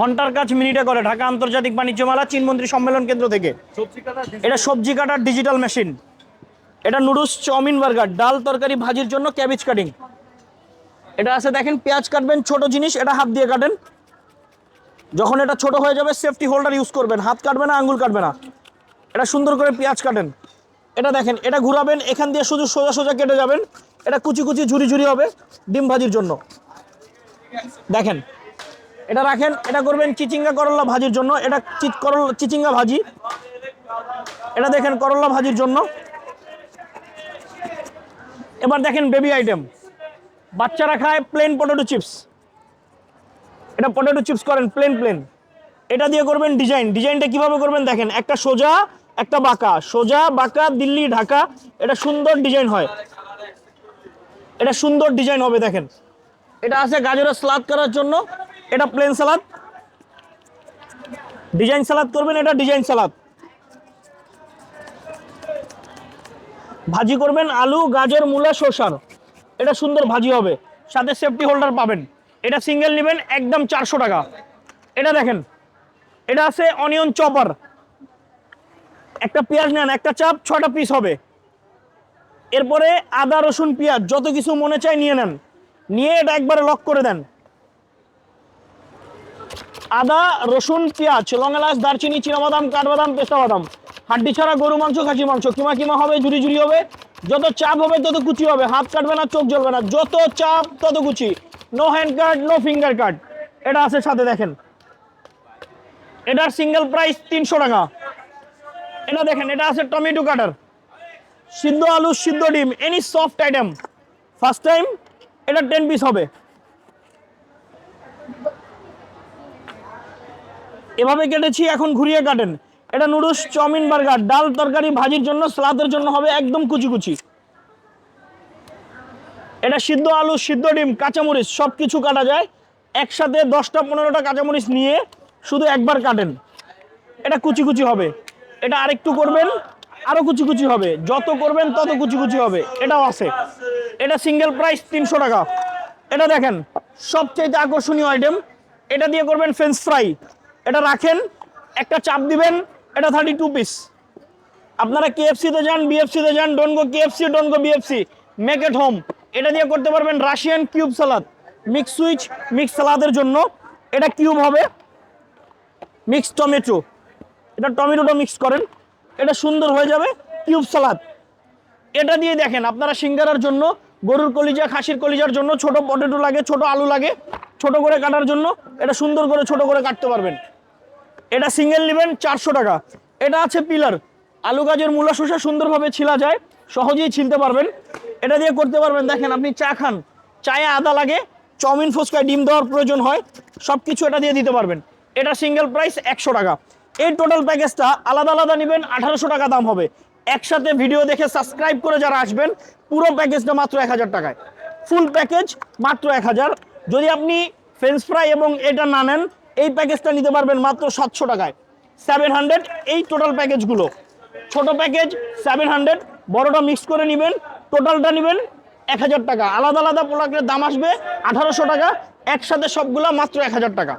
ঘণ্টার কাজ মিনিটে করে ঢাকা আন্তর্জাতিক বাণিজ্য মেলা চীনমন্ত্রী সম্মেলন কেন্দ্র থেকে। এটা সবজি কাটার ডিজিটাল মেশিন। এটা নুডলস চাউমিন বার্গার ডাল তরকারি ভাজির জন্য ক্যাবেজ কাটিং। এটা আছে দেখেন পেঁয়াজ কাটবেন ছোট জিনিস এটা হাত দিয়ে কাটেন। যখন এটা ছোট হয়ে যাবে সেফটি হোল্ডার ইউজ করবেন। হাত কাটবে না আঙ্গুল কাটবে না। এটা সুন্দর করে পেঁয়াজ কাটেন। এটা দেখেন এটা ঘুরাবেন এখান দিয়ে শুধু সোজা সোজা কেটে যাবেন। এটা কুচি কুচি ঝুরি ঝুরি হবে ডিম ভাজির জন্য। দেখেন এটা রাখেন, এটা করবেন চিচিঙ্গা করল্লা ভাজির জন্য। এটা চি- করল্লা চিচিঙ্গা ভাজি। এটা দেখেন করল্লা ভাজির জন্য। এবার দেখেন বেবি আইটেম বাচ্চারা খায় প্লেন পটেটো চিপস এটা পটেটো চিপস করেন প্লেন প্লেন এটা দিয়ে করবেন ডিজাইন ডিজাইনটা কীভাবে করবেন দেখেন, একটা সোজা, একটা বাঁকা। সোজা, বাঁকা, দিল্লি, ঢাকা। এটা সুন্দর ডিজাইন হয়। এটা সুন্দর ডিজাইন হবে দেখেন। এটা আছে গাজরের সালাদ করার জন্য। এটা প্লেন সালাদ ডিজাইন সালাদ করবেন, এটা ডিজাইন সালাদ ভাজি করবেন আলু, গাজর, মূলা শসার এটা সুন্দর ভাজি হবে। সাথে সেফটি হোল্ডার পাবেন। এটা সিঙ্গেল নেবেন, একদম চারশো টাকা। এটা দেখেন, এটা আছে অনিয়ন চপার একটা পেঁয়াজ নেন, একটা চাপ ছটা পিস হবে। এরপরে আদা, রসুন, পেঁয়াজ, যত কিছু মনে চায় নিয়ে নেন। নিয়ে এটা একবারে লক করে দেন। আদা, রসুন, পেঁয়াজ, লং এলাচ, দারচিনি, চিনাবাদাম, কাঠবাদাম, পেস্তা বাদাম। হাড্ডি ছাড়া গরু মাংস, খাসি মাংস, কিমা কিমা হবে, ঝুরি ঝুরি হবে। যত চাপ হবে, তত কুচি হবে। হাত কাটবে না, চোখ জ্বলবে না। যত চাপ, তত কুচি। No hand cut no finger cut এটা আছে সাথে, দেখেন। এটার সিঙ্গেল প্রাইস তিনশো টাকা। এটা দেখেন, এটা আছে টমেটো কাটার। সিদ্ধ আলু সিদ্ধ ডিম any soft item first time এটা টেন পিস হবে। এভাবে কেটেছি, এখন ঘুরিয়ে কাটেন। এটা নুডলস, চাউমিন, বার্গার, ডাল, তরকারি, ভাজির জন্য, সালাদের জন্য হবে একদম কুচি কুচি এটা সিদ্ধ আলু, সিদ্ধ ডিম, কাঁচামরিচ সব কিছু কাটা যায়। একসাথে দশটা, পনেরোটা কাঁচামরিচ নিয়ে শুধু একবার কাটেন। এটা কুচি কুচি হবে। এটা আরেকটু করবেন, আরও কুচি কুচি হবে। যত করবেন, তত কুচি কুচি হবে। এটাও আছে। এটা সিঙ্গেল প্রাইস তিনশো টাকা। এটা দেখেন সবচেয়ে আকর্ষণীয় আইটেম এটা দিয়ে করবেন ফ্রেঞ্চ ফ্রাই এটা রাখেন, একটা চাপ দিবেন, এটা থার্টি টু পিস আপনারা কেএফসিতে যান বিএফসিতে যান don't go KFC don't go BFC make at home এটা দিয়ে করতে পারবেন Russian cube salad mix switch mix সালাদের জন্য। এটা কিউব হবে। মিক্স টমেটো এটা টমেটোটা মিক্স করেন। এটা সুন্দর হয়ে যাবে কিউব সালাদ এটা দিয়ে দেখেন, আপনারা সিঙ্গারার জন্য, গরুর কলিজা, খাসির কলিজার জন্য, ছোট পটেটো লাগে, ছোট আলু লাগে, ছোট করে কাটার জন্য, এটা সুন্দর করে ছোট করে কাটতে পারবেন। এটা সিঙ্গেল নেবেন চারশো টাকা। এটা আছে পিলার। আলু গাজের, মূলা শসা সুন্দরভাবে ছিলা যায়। সহজেই ছিলতে পারবেন। এটা দিয়ে করতে পারবেন, দেখেন আপনি চা খান। চায়ে আদা লাগে, চাউমিন ফুচকায় ডিম দেওয়ার প্রয়োজন হয়। সব কিছু এটা দিয়ে দিতে পারবেন। এটা সিঙ্গেল প্রাইস একশো টাকা। এই টোটাল প্যাকেজটা আলাদা আলাদা নেবেন, আঠারোশো টাকা দাম হবে। একসাথে ভিডিও দেখে সাবস্ক্রাইব করে যারা আসবেন, পুরো প্যাকেজটা মাত্র এক হাজার টাকায়। ফুল প্যাকেজ মাত্র এক হাজার। যদি আপনি ফ্রেঞ্চ ফ্রাই এবং এটা না নেন এই প্যাকেজটা নিতে পারবেন মাত্র সাতশো টাকায়। সেভেন হান্ড্রেড এই টোটাল প্যাকেজগুলো। ছোট প্যাকেজ সেভেন হান্ড্রেড বড়োটা মিক্স করে নেবেন টোটালটা নেবেন এক হাজার টাকা। আলাদা আলাদা প্রোডাক্টের দাম আসবে আঠারোশো টাকা, একসাথে সবগুলো মাত্র এক হাজার টাকা।